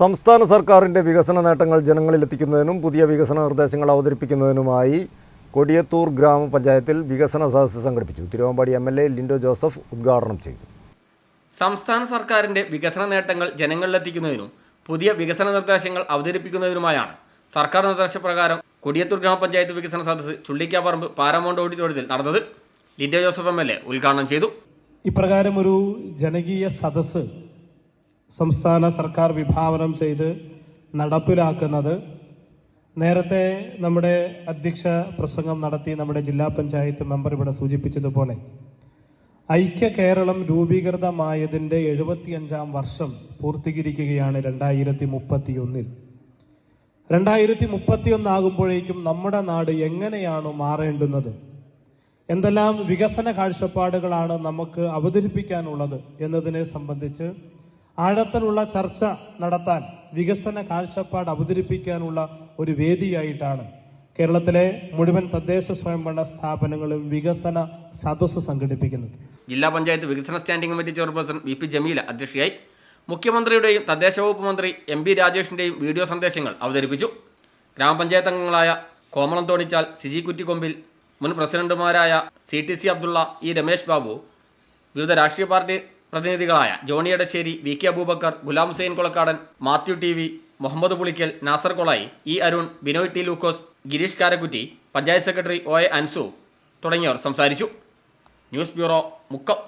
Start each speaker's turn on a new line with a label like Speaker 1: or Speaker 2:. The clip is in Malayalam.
Speaker 1: സംസ്ഥാന സർക്കാരിന്റെ വികസന നേട്ടങ്ങൾ ജനങ്ങളിലെത്തിക്കുന്നതിനും പുതിയ വികസന നിർദ്ദേശങ്ങൾ അവതരിപ്പിക്കുന്നതിനുമായി കൊടിയത്തൂർ ഗ്രാമപഞ്ചായത്തിൽ വികസന സദസ്സ് സംഘടിപ്പിച്ചു. Thiruvambady M L A Lindo Joseph ഉദ്ഘാടനം ചെയ്തു.
Speaker 2: സംസ്ഥാന സർക്കാരിന്റെ വികസന നേട്ടങ്ങൾ ജനങ്ങളിലെത്തിക്കുന്നതിനും പുതിയ വികസന നിർദ്ദേശങ്ങൾ അവതരിപ്പിക്കുന്നതിനുമായാണ് സർക്കാർ നിർദ്ദേശപ്രകാരം കൊടിയത്തൂർ ഗ്രാമപഞ്ചായത്ത് വികസന സദസ്സ് ചുള്ളിക്കാപ്പറമ്പ് പാരമൗണ്ട് ഓഡിറ്റോറിയത്തിൽ നടന്നത് Lindo Joseph M L A ഉദ്ഘാടനം ചെയ്തു.
Speaker 3: ഇപ്രകാരം ഒരു ജനകീയ സദസ്സ് സംസ്ഥാന സർക്കാർ വിഭാവനം ചെയ്ത് നടപ്പിലാക്കുന്നത് നേരത്തെ നമ്മുടെ അധ്യക്ഷ പ്രസംഗം നടത്തി നമ്മുടെ ജില്ലാ പഞ്ചായത്ത് മെമ്പർ ഇവിടെ സൂചിപ്പിച്ചതുപോലെ ഐക്യ കേരളം രൂപീകൃതമായതിന്റെ എഴുപത്തിയഞ്ചാം വർഷം പൂർത്തീകരിക്കുകയാണ് രണ്ടായിരത്തി മുപ്പത്തിയൊന്നിൽ രണ്ടായിരത്തി മുപ്പത്തിയൊന്നാകുമ്പോഴേക്കും നമ്മുടെ നാട് എങ്ങനെയാണ് മാറേണ്ടുന്നത്? എന്തെല്ലാം വികസന കാഴ്ചപ്പാടുകളാണ് നമുക്ക് അവതരിപ്പിക്കാനുള്ളത് എന്നതിനെ സംബന്ധിച്ച് ആഴത്തിലുള്ള ചർച്ച നടത്താൻ വികസന കാഴ്ചപ്പാട് അവതരിപ്പിക്കാനുള്ള ഒരു വേദിയായിട്ടാണ് കേരളത്തിലെ മുഴുവൻ തദ്ദേശ സ്വയംഭരണ സ്ഥാപനങ്ങളും വികസന സദസ്സ് സംഘടിപ്പിക്കുന്നത്.
Speaker 2: ജില്ലാ പഞ്ചായത്ത് വികസന standing committee chairperson V P Jameela അധ്യക്ഷയായി മുഖ്യമന്ത്രിയുടെയും തദ്ദേശ വകുപ്പ് മന്ത്രി എം പി രാജേഷിന്റെയും വീഡിയോ സന്ദേശങ്ങൾ അവതരിപ്പിച്ചു. ഗ്രാമപഞ്ചായത്ത് അംഗങ്ങളായ കോമളം തോണിച്ചാൽ സിജി കുറ്റിക്കൊമ്പിൽ മുൻ പ്രസിഡന്റുമാരായ C T C Abdullah E Ramesh Babu വിവിധ രാഷ്ട്രീയ party പ്രതിനിധികളായ Johny Edassery V K Abubakar Gulam Hussain Kolakkadan Mathew T V Muhammad Pulikkal Nasar Kolayi E Arun Binoy T Lukose Girish Karakkutty panchayat secretary O A Ansu തുടങ്ങിയവർ സംസാരിച്ചു. News bureau Mukkam.